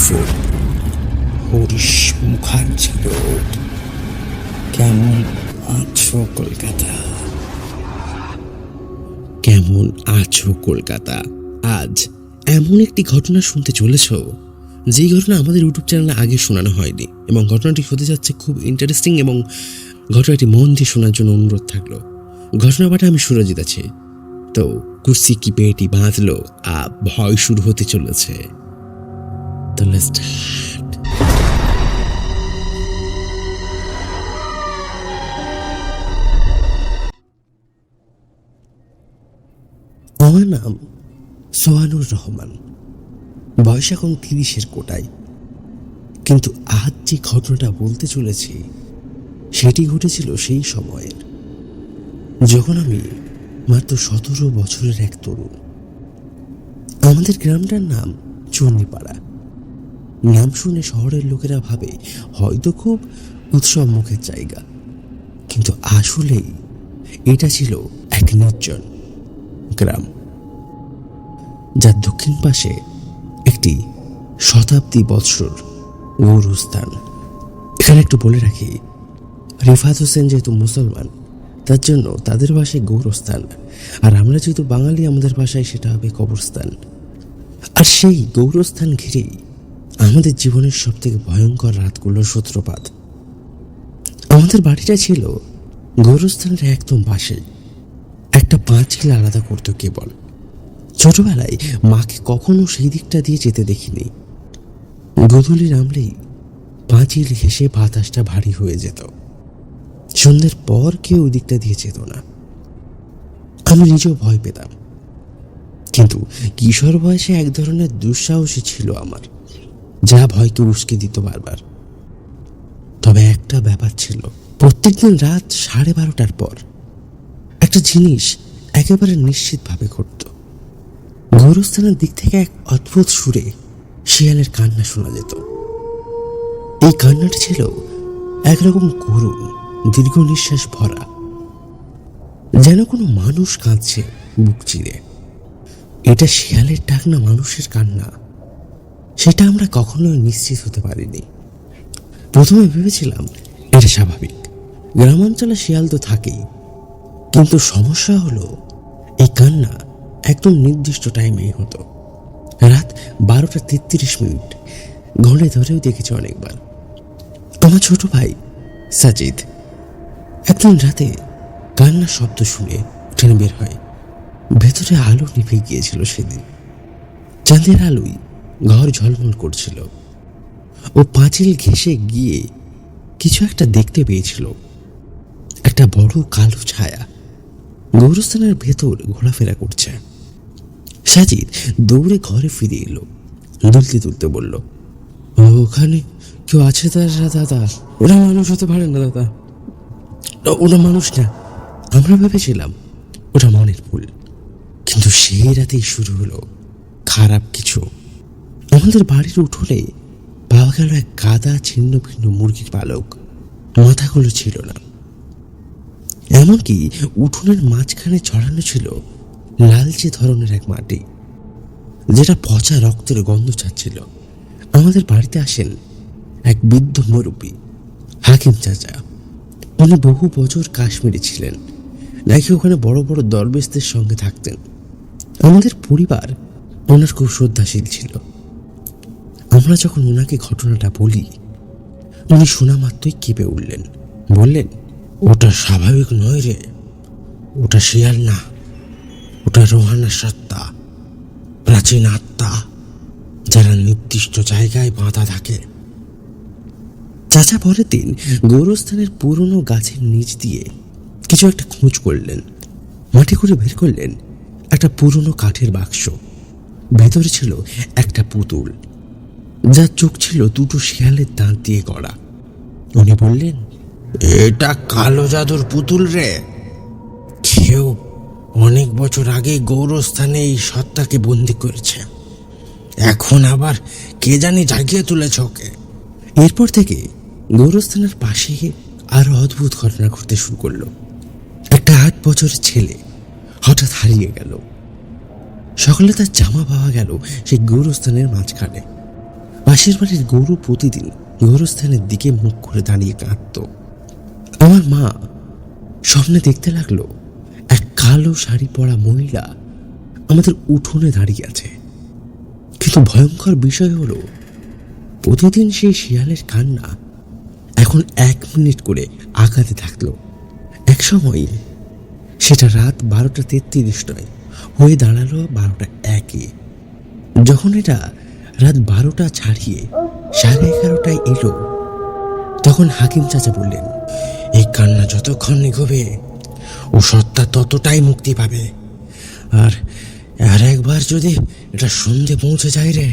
Four Harish Mukherjee road কেমন আছো কলকাতা? কেমন আছো কলকাতা? আজ এমন একটি ঘটনা শুনতে চলেছ? যেই ঘটনা আমাদের ইউটিউব চ্যানেলে আগে শোনানো হয়নি এবং ঘটনাটি হতে যাচ্ছে খুব ইন্টারেস্টিং এবং ঘটনাটি মন দিয়ে শোনার জন্য অনুরোধ থাকল। ঘটনা পাঠে আমি সুরজিৎ আছি। তো কুর্সি কি পেটি বাঁধলো? আ, ভয় শুরু হতে চলেছে। তো let's start. আমার নাম সোহানুর রহমান। বয়স এখন তিরিশের কোটায়। কিন্তু আজ যে ঘটনাটা বলতে চলেছি, সেটি ঘটেছিল সেই সময়ের। যখন আমি মাত্র সতেরো বছরের এক তরুণ। আমাদের গ্রামটার নাম চন্ডিপাড়া নাম শুনে শহরের লোকেরা ভাবে হয়তো খুব উৎসব মুখের জায়গা। কিন্তু আসলেই এটা ছিল এক নির্জন গ্রাম, যার দক্ষিণ পাশে একটি শতাব্দী বৎসর গৌরস্থান এখানে একটু বলে রাখি, রিফাত হোসেন যেহেতু মুসলমান, তার জন্য তাদের ভাষায় গৌরস্থান, আর আমরা যেহেতু বাঙালি, আমাদের ভাষায় সেটা হবে কবরস্থান। আর সেই গৌরস্থান ঘিরেই আমাদের জীবনের সব থেকে ভয়ঙ্কর রাতগুলোর সূত্রপাত। আমাদের বাড়িটা ছিল গৌরস্থানের একদম পাশে। একটা পাঁচিল আলাদা করতো কেবল। ছোটবেলায় মাকে কখনো সেই দিকটা দিয়ে যেতে দেখিনি। গোধূলি নামলেই পাঁচিল ঘেসে বাতাসটা ভারী হয়ে যেত। সন্ধ্যের পর কেউ ওই দিকটা দিয়ে যেত না। আমি নিজেও ভয় পেতাম। কিন্তু কিশোর বয়সে এক ধরনের দুঃসাহসী ছিল আমার। যা ভয়কে উস্কে দিত বারবার। তবে একটা ব্যাপার ছিল, প্রত্যেকদিন রাত সাড়ে বারোটার পর একটা জিনিস একেবারে নিশ্চিতভাবে ঘটত। গৌরস্থানের দিক থেকে এক অদ্ভুত সুরে শিয়ালের কান্না শোনা যেত। এই কান্নাটি ছিল একরকম করুণ দীর্ঘ নিঃশ্বাস ভরা, যেন কোনো মানুষ কাঁদছে বুক চিরে। এটা শিয়ালের ডাক না মানুষের কান্না সেটা আমরা কখনোই নিশ্চিত হতে পারিনি। প্রথমে ভেবেছিলাম এটা স্বাভাবিক। গ্রামাঞ্চলে শিয়াল তো থাকেই। কিন্তু সমস্যা হলো, এই কান্না একদম নির্দিষ্ট টাইমেই হতো। রাত বারোটা তেত্রিশ মিনিট। ঘরে ধরেও দেখেছি অনেকবার। আমার ছোট ভাই, সাজিদ, একদিন রাতে কান্নার শব্দ শুনে ট্রেনে বের হয়। ভেতরে আলো নিভে গিয়েছিল সেদিন। চাঁদের আলোয় ঘর ঝলমল করছিল। ও পাঁচিল ঘেসে গিয়ে কিছু একটা দেখতে পেয়েছিল। একটা বড় কালো ছায়া গৌরস্থানের ভেতর ঘোরাফেরা করছে। সাজিদ দৌড়ে ঘরে ফিরে এলো দুলতে দুলতে বলল "ও, ওখানে কেউ আছে দাদা দাদা ওরা মানুষ হতে পারে না দাদা। ওরা মানুষ না। আমরা ভেবেছিলাম ওটা মনের ভুল কিন্তু সেই রাতেই শুরু হলো খারাপ কিছু। আমাদের বাড়ির উঠোনে পাওয়া গেল এক কাদা ছিন্ন ভিন্ন মুরগির পালক। মাথাগুলো ছিল না। এমনকি উঠোনের মাঝখানে ছড়ানো ছিল লালচে ধরনের এক মাটি, যেটা পচা রক্তের গন্ধ ছাড়ছিল আমাদের বাড়িতে আসেন এক বৃদ্ধ মুরব্বী, হাকিম চাচা। উনি বহু বছর কাশ্মীরে ছিলেন, নাকি ওখানে বড় বড় দরবেশদের সঙ্গে থাকতেন। আমাদের পরিবার ওনার খুব শ্রদ্ধাশীল ছিল। আমরা যখন ওনাকে ঘটনাটা বলি, উনি শোনা মাত্রই কেঁপে উঠলেন। বললেন, ওটা স্বাভাবিক নয় রে। ওটা শিয়াল না। ওটা রোহানা সত্তা, প্রাচীন আত্মা, যারা নির্দিষ্ট জায়গায় বাঁধা থাকে। চাচা পরের দিন গৌরস্থানের পুরনো গাছের নিচ দিয়ে কিছু একটা খোঁজ করলেন। মাটি করে বের করলেন একটা পুরনো কাঠের বাক্স। ভেতরে ছিল একটা পুতুল। যার চোখ ছিল দুটো শিয়ালের দাঁত দিয়ে গড়া। উনি বললেন, এটা কালো জাদুর পুতুল রে। কেউ অনেক বছর আগে গৌরস্থানে এই সত্তাকে বন্দি করেছে। এখন আবার কে জানি জাগিয়ে তুলেছে ওকে। এরপর থেকে গৌরস্থানের পাশে আরও অদ্ভুত ঘটনা ঘটতে শুরু করল। একটা আট বছরের ছেলে হঠাৎ হারিয়ে গেল। সকালে তার জামা পাওয়া গেল সেই গৌরস্থানের মাঝখানে। পাশের বাড়ির গরু প্রতিদিন গৌরস্থানের দিকে মুখ করে দাঁড়িয়ে কাঁদত। আমার মা স্বপ্নে দেখতে লাগল, এক কালো শাড়ি পরা মহিলা আমাদের উঠোনে দাঁড়িয়ে আছে। কিন্তু ভয়ঙ্কর বিষয় হলো, প্রতিদিন সেই শিয়ালের কান্না এখন এক মিনিট করে আঘাতে থাকল। এক সময় সেটা রাত বারোটা তেত্রিশ নয় হয়ে দাঁড়াল বারোটা একে। যখন এটা রাত বারোটা ছাড়িয়ে সাড়ে এগারোটায় এলো। তখন হাকিম চাচা বললেন, এই কান্না যতক্ষণ নিগোবে ও সত্তা ততটাই মুক্তি পাবে। আর আর একবার যদি এটা সন্ধে পৌঁছে যায় রে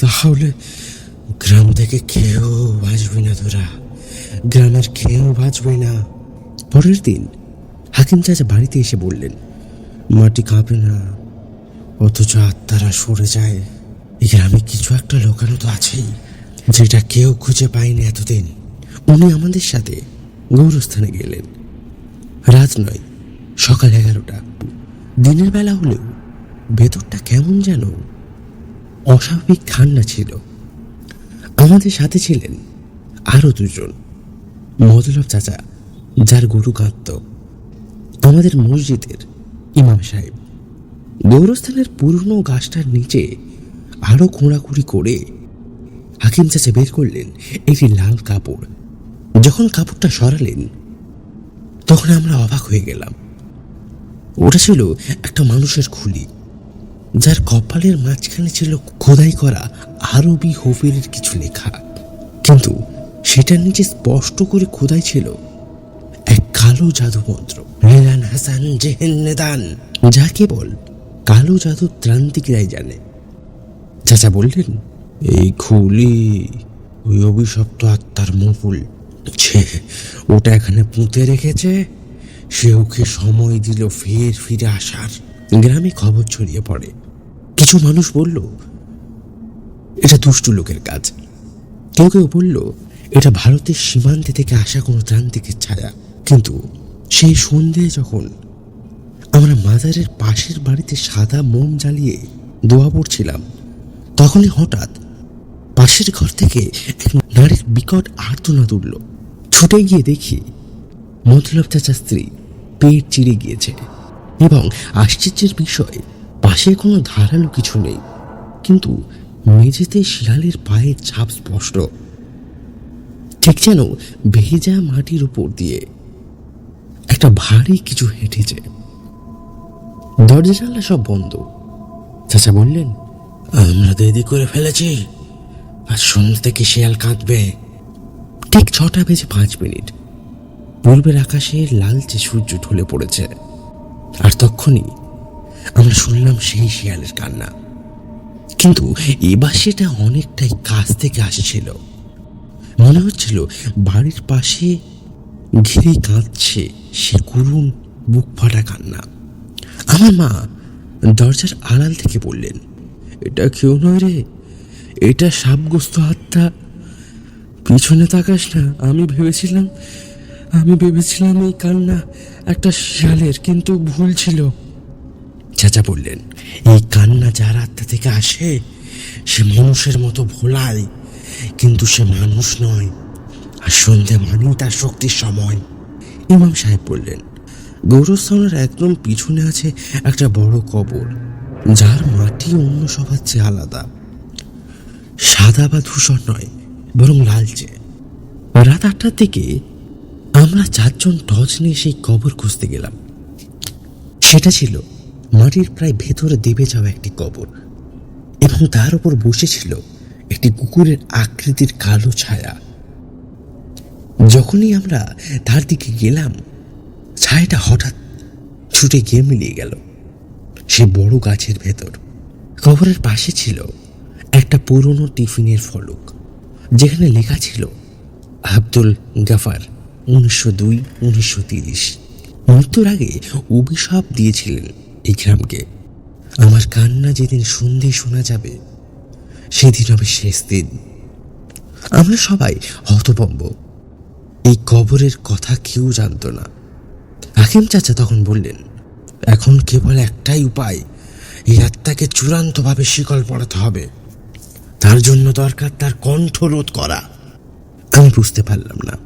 তাহলে গ্রাম থেকে খেয়েও বাঁচবে না তোরা। গ্রামের খেয়েও বাঁচবে না। পরের দিন হাকিম চাচা বাড়িতে এসে বললেন, মাটি কাঁপে না, অথচ আত্মারা সরে যায়। গ্রামে কিছু একটা লোকানো তো আছেই, যেটা কেউ খুঁজে পায়নি এতদিন। উনি আমাদের সাথে গৌরস্থানে গেলেন। রাত নয়, সকাল এগারোটা। দিনের বেলা হলেও ভেতরটা কেমন যেন অস্বাভাবিক ঠান্ডা ছিল। আমাদের সাথে ছিলেন আরও দুজন। মদলব চাচা, যার গরু কাঁদত আমাদের মসজিদের ইমাম সাহেব। গৌরস্থানের পুরনো গাছটার নিচে আরও খোঁড়াখুড়ি করে হাকিম চাচা বের করলেন একটি লাল কাপড়। যখন কাপড়টা সরালেন, তখন আমরা অবাক হয়ে গেলাম। ওটা ছিল একটা মানুষের খুলি, যার কপালের মাঝখানে ছিল খোদাই করা আরবি হফিরের কিছু লেখা। কিন্তু সেটার নিচে স্পষ্ট করে খোদাই ছিল এক কালো জাদু মন্ত্র, লীলান হাসান জেহেন নেদান যা কেবল কালো জাদু ত্রান্তিকরাই জানে। চাচা বললেন, এই খুলি, ওই অভিশপ্ত আত্মার মুকুল। ছে, ওটা এখানে পুঁতে রেখেছে, সে ওকে সময় দিল ফের ফিরে আসার। গ্রামে খবর ছড়িয়ে পড়ে। কিছু মানুষ বলল, এটা দুষ্টু লোকের কাজ। কেউ কেউ বলল, এটা ভারতের সীমান্তে থেকে আসা কোনো ত্রান্তিকের ছায়া। কিন্তু সেই সন্ধে যখন আমরা মাজারের পাশের বাড়িতে সাদা মোম জ্বালিয়ে দোয়া পড়ছিলাম তখনই হঠাৎ পাশের ঘর থেকে এক নারীর বিকট আর্তনাদ উঠল। ছুটে গিয়ে দেখি মতলব চাচা স্ত্রী পেট চিড়ে গিয়েছে এবং আশ্চর্যের বিষয়, পাশে কোনো ধারালো কিছু নেই, কিন্তু মেঝেতে শিয়ালের পায়ের ছাপ স্পষ্ট। ঠিক যেন ভেজা মাটির উপর দিয়ে একটা ভারী কিছু হেঁটেছে। দরজা জানলা সব বন্ধ। চাচা বললেন আমরা দেরি করে ফেলেছি। আর সন্ধ্যা থেকে শিয়াল কাঁদবে। ঠিক ছটা বেজে পাঁচ মিনিট। পূর্বের আকাশে লালচে সূর্য ঢলে পড়েছে। আর তখনই আমরা শুনলাম সেই শিয়ালের কান্না। কিন্তু এবার সেটা অনেকটাই কাছ থেকে আসছিল। মনে হচ্ছিল বাড়ির পাশে ঘিরে কাঁদছে সে করুণ বুক ফাটা কান্না। আমার মা দরজার আড়াল থেকে বললেন এটা কেউ নয় রে। এটা সাপগ্রস্ত আত্মা। পিছনে তাকাস না। আমি ভেবেছিলাম আমি ভেবেছিলাম এই কান্না একটা শিয়ালের, কিন্তু ভুল ছিল। চাচা বললেন, এই কান্না যার আত্মা থেকে আসে, সে মানুষের মতো ভোলায় কিন্তু সে মানুষ নয়। আর সন্ধে মানেই তার শক্তির সময়। ইমাম সাহেব বললেন, গৌরস্থানের একদম পিছনে আছে একটা বড় কবর। যার মাটি অন্য সবার চেয়ে আলাদা। সাদা বা ধূসর নয়, বরং লালচে। রাত আটটার দিকে আমরা চারজন টর্চ নিয়ে সেই কবর খুঁজতে গেলাম। সেটা ছিল মাটির প্রায় ভেতরে দেবে যাওয়া একটি কবর, এবং তার উপর বসেছিল একটি কুকুরের আকৃতির কালো ছায়া। যখনই আমরা তার দিকে গেলাম, ছায়াটা হঠাৎ ছুটে গিয়ে মিলিয়ে গেল। সে বড় গাছের ভেতর। কবরের পাশে ছিল একটা পুরনো টিফিনের ফলক, যেখানে লেখা ছিল, আব্দুল গাফার উনিশশো দুই, উনিশশো তিরিশ। মৃত্যুর আগে অভিশাপ দিয়েছিলেন এই গ্রামকে। আমার কান্না যেদিন সন্ধে শোনা যাবে, সেদিন হবে শেষ দিন। আমরা সবাই হতভম্ব। এই কবরের কথা কেউ জানতো না। হাকিম চাচা তখন বললেন এখন কেবল একটাই উপায় এই আত্মাকে চূড়ান্তভাবে শিকল পড়াতে হবে। তার জন্য দরকার তার কণ্ঠ রোধ করা। আমি বুঝতে পারলাম না।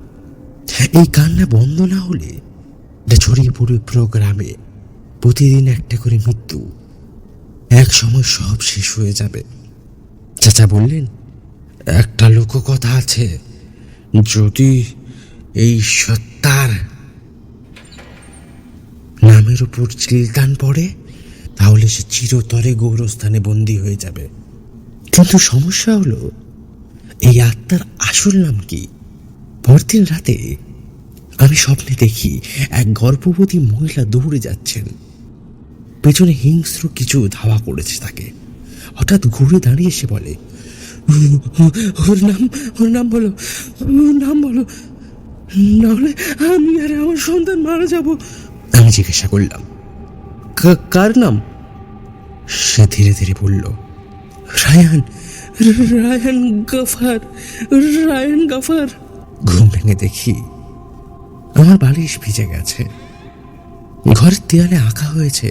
এই কান্না বন্ধ না হলে এটা ছড়িয়ে পড়বে পুরো গ্রামে প্রতিদিন একটা করে মৃত্যু। এক সময় সব শেষ হয়ে যাবে। চাচা বললেন, একটা লোককথা আছে। যদি এই সত্তার নামের উপর চিলতান পড়ে, তাহলে সে চিরতরে গৌরস্থানে বন্দী হয়ে যাবে। কিন্তু সমস্যা হলো, এই আত্মার আসল নাম কি? পরদিন রাতে আমি স্বপ্নে দেখি এক গর্ভবতী মহিলা দৌড়ে যাচ্ছেন। পেছনে হিংস্র কিছু ধাওয়া করেছে তাকে। হঠাৎ ঘুরে দাঁড়িয়ে এসে বলে, ওর নাম ওর নাম বলো, ওর নাম বলো। নাহলে আমি আর আমার সন্তান মারা যাব। আমি জিজ্ঞাসা করলাম কার নাম? সে ধীরে ধীরে বলল, রায়ান রায়ান গাফার রায়ান গাফার। ঘুম ভেঙে দেখি আমার বালিশ ভিজে গেছে। ঘরের দেয়ালে আঁকা হয়েছে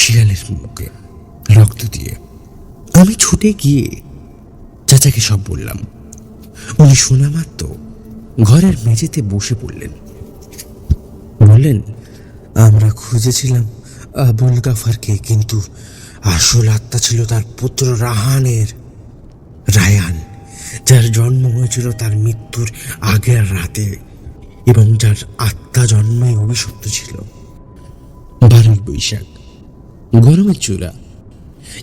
শিয়ালের মুখে রক্ত দিয়ে। আমি ছুটে গিয়ে চাচাকে সব বললাম, উনি শোনা মাত্র ঘরের মেঝেতে বসে পড়লেন। বললেন আমরা খুঁজেছিলাম আবুল গাফারকে, কিন্তু আসল আত্মা ছিল তার পুত্র রাহানের। রায়ান, যার জন্ম হয়েছিল তার মৃত্যুর আগের রাতে এবং যার আত্মা জন্মে অভিশপ্ত ছিল। বারোই বৈশাখ, গরমের চূড়া।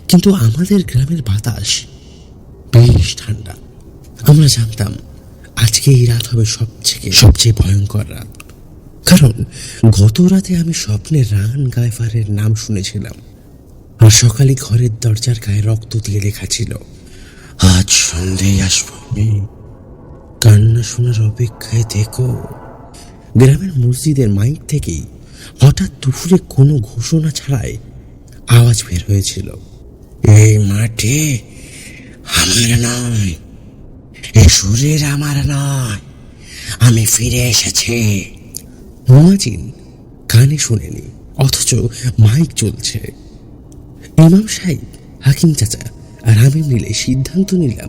কিন্তু আমাদের গ্রামের বাতাস বেশ ঠান্ডা। আমরা জানতাম আজকে এই রাত হবে সবচেয়ে সবচেয়ে ভয়ঙ্কর রাত। কারণ গত রাতে আমি স্বপ্নে রান গাইফারের নাম শুনেছিলাম। আর সকালে ঘরের দরজার গায়ে রক্ত দিয়ে লেখা ছিল, আজ সন্ধ্যেয় আসব। কান্না শোনার অপেক্ষায় দেখো গ্রামের মসজিদের মাইক থেকেই হঠাৎ দুপুরে কোনো ঘোষণা ছাড়াই আওয়াজ বের হয়েছিল, এই মাঠে আমার নয়, এ শরীর আমার নয়, আমি ফিরে এসেছি। মুমাজিন কানে শুনেনি, অথচ মাইক চলছে। ইমাম সাহেব, হাকিম চাচা আর আমি মিলে সিদ্ধান্ত নিলাম,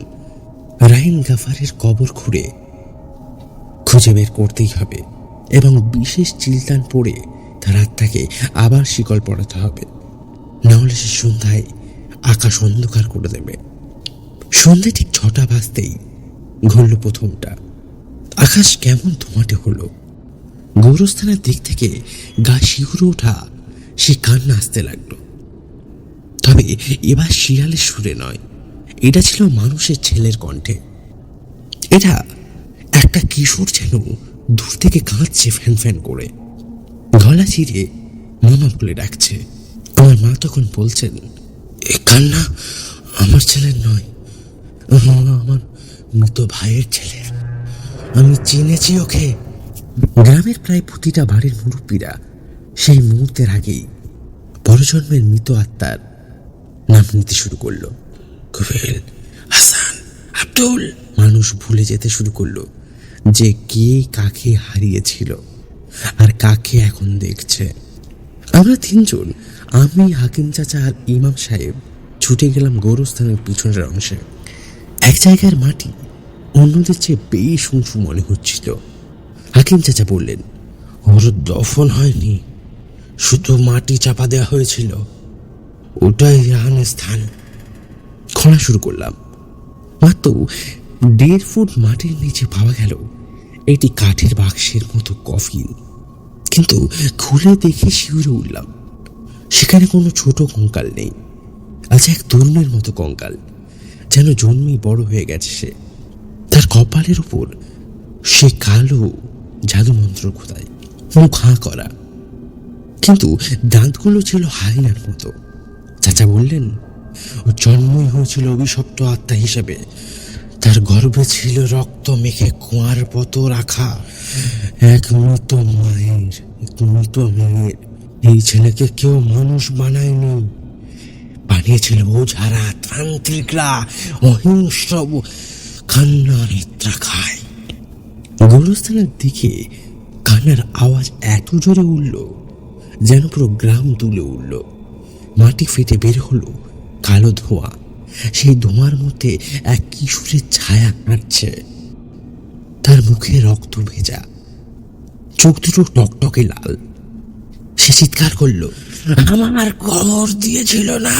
রাইন গাফারের কবর খুঁড়ে খুঁজে বের করতেই হবে এবং বিশেষ চিলতান পড়ে তার আত্মাকে আবার শিকল পড়াতে হবে। নাহলে সে সন্ধ্যায় আকাশ অন্ধকার করে দেবে। সন্ধ্যে ঠিক ছটা বাজতেই ঘুরল প্রথমটা। আকাশ কেমন ধোঁয়াটে হলো গৌরস্থানের দিক থেকে গা শিহুরে ওঠা সে কান্না আসতে লাগল। তবে এবার শিয়ালের সুরে নয়। এটা ছিল মানুষের ছেলের কণ্ঠে। এটা একটা কিশোর যেন দূর থেকে কাঁদছে ফ্যান ফ্যান করে। গলা চিরে মামা বলে ডাকছে। আমার মা তখন বলছেন, এ কান্না আমার ছেলের নয়, আমার মৃত ভাইয়ের ছেলের। আমি চিনেছি ওকে। গ্রামের প্রায় প্রতিটা বাড়ির মুরব্বীরা সেই মুহূর্তের আগেই পরজন্মের মৃত আত্মার নাম নিতে শুরু করল। কুবেল হাসান, আব্দুল। মানুষ ভুলে যেতে শুরু করল যে কে কাকে হারিয়েছিল আর কাকে এখন দেখছে। আমরা তিনজন, আমি, হাকিম চাচা আর ইমাম সাহেব, ছুটে গেলাম গৌরস্থানের পিছনের অংশে। এক জায়গার মাটি অন্যদের চেয়ে বেশ উঁচু মনে হচ্ছিল। হাকিম চাচা বললেন ওর দফন হয়নি, শুধু মাটি চাপা দেওয়া হয়েছিল, ওটাই রাহানের স্থান। খোঁড়া শুরু করলাম। মাত্র দেড় ফুট মাটির নিচে পাওয়া গেল এটি কাঠের বাক্সের মতো কফিন। কিন্তু খুলে দেখে শিউরে উঠলাম। সেখানে কোনো ছোট কঙ্কাল নেই, আজ এক তরুণের মতো কঙ্কাল, যেন জন্মেই বড় হয়ে গেছে সে। তার কপালের উপর সে কালো জাদু মন্ত্র খোদায় মুখ হাঁ করা। কিন্তু দাঁতগুলো ছিল হাইনার মতো। চাচা বললেন ও জন্মই হয়েছিল অভিশপ্ত আত্মা হিসেবে। তার গর্ভে ছিল রক্ত মেখে কুয়ার পতো রাখা। এক মৃত মায়ের, এক মৃত মেয়ের। এই ছেলেকে কেউ মানুষ বানায়নি। বানিয়েছিল ওঝারা ত্রান্তিকরা অহিংস্র কান্না নিদ্রা খায় গোরস্থানের দিকে কান্নার আওয়াজ এত জোরে উঠল যেন পুরো গ্রাম তুলে উঠল। মাটি ফেটে বের হলো কালো ধোঁয়া। সেই ধোঁয়ার মধ্যে এক কিশোরের ছায়া কাটছে তার মুখে রক্ত ভেজা। চোখ দুটো টকটকে লাল। সে চিৎকার করল, আমার কবর দিয়েছিল না?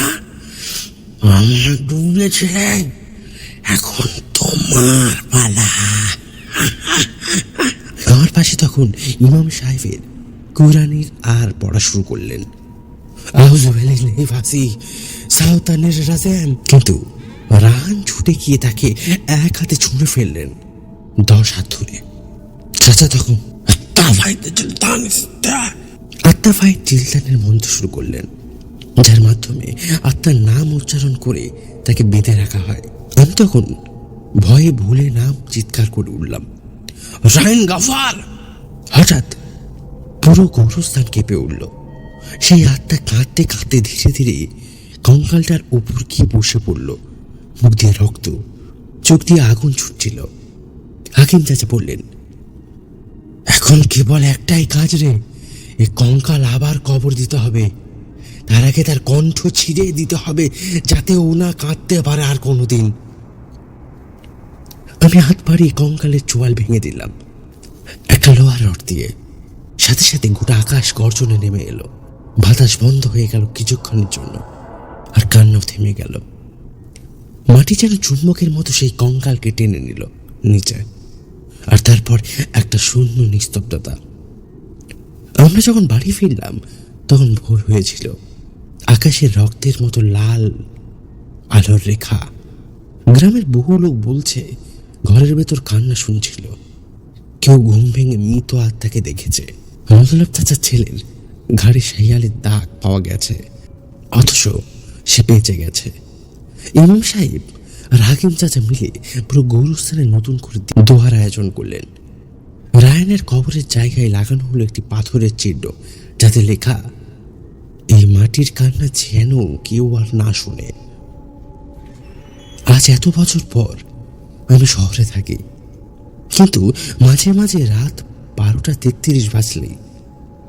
আমার ডুবেছিলে এখন তোমার পালা। তখন ইমাম সাহেবের কোরআনের আর পড়া শুরু করলেন। কিন্তু রান ছুটে গিয়ে তাকে এক হাতে ছুঁড়ে ফেললেন দশ হাত ধরে। চাচা তখন চিলতান আত্মাফাই চিলতানের মন্ত্র শুরু করলেন। যার মাধ্যমে আত্মার নাম উচ্চারণ করে তাকে বেঁধে রাখা হয়। আমি তখন ভয়ে ভুলে নাম চিৎকার করে উঠলাম। রায়ন গাফার! হঠাৎ পুরো গৌরস্থান কেঁপে উঠল। সেই আত্মা কাঁদতে কাঁদতে ধীরে ধীরে কঙ্কালটার উপর গিয়ে বসে পড়ল। মুখ দিয়ে রক্ত, চোখ দিয়ে আগুন ছুটছিল। হাকিম চাচা বললেন, এখন কেবল একটাই কাজ রে, এ কঙ্কাল আবার কবর দিতে হবে। তার আগে তার কণ্ঠ ছিঁড়ে দিতে হবে, যাতে ও না কাঁদতে পারে আর কোনোদিন। আমি হাত বাড়িয়ে কঙ্কালের চোয়াল ভেঙে দিলাম। একটা লোহার রড দিয়ে সাথে সাথে গোটা আকাশ গর্জনে নেমে এলো। বাতাস বন্ধ হয়ে গেল কিছুক্ষণের জন্য, আর কান্নাও থেমে গেল। মাটি যেন চুম্বকের মতো সেই কঙ্কালকে টেনে নিল নিচে, আর তারপর একটা শূন্য নিস্তব্ধতা। আমরা যখন বাড়ি ফিরলাম, তখন ভোর হয়েছিল। আকাশের রক্তের মতো লাল আলোর রেখা। গ্রামের বহু লোক বলছে, ঘরের ভেতর কান্না শুনছিল। কেউ ঘুম ভেঙে মৃত আত্মাকে দেখেছে। মতলব চাচার ছেলের ঘাড়ে শিয়ালের দাগ পাওয়া গেছে, অথচ সে বেঁচে গেছে। ইমাম সাহেব হাকিম চাচা মিলে পুরো গৌরস্থানে নতুন করে দোহার আয়োজন করলেন। রায়নের কবরের জায়গায় লাগানো হলো একটি পাথরের চিহ্ন, যাতে লেখা, এই মাটির কান্না যেন কেউ আর না শুনে। আজ এত বছর পর আমি শহরে থাকি। কিন্তু মাঝে মাঝে রাত বারোটা তেত্রিশ বাজলেই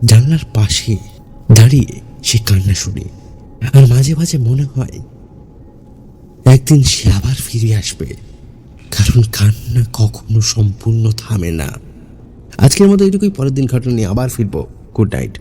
জানলার পাশে দাঁড়িয়ে সে কান্না শুনে। আর মাঝে মাঝে মনে হয় একদিন সে আবার ফিরে আসবে। কারণ কান্না কখনো সম্পূর্ণ থামে না। আজকের মতো এটুকুই, পরের দিন ঘটনা নিয়ে আবার ফিরবো। Good night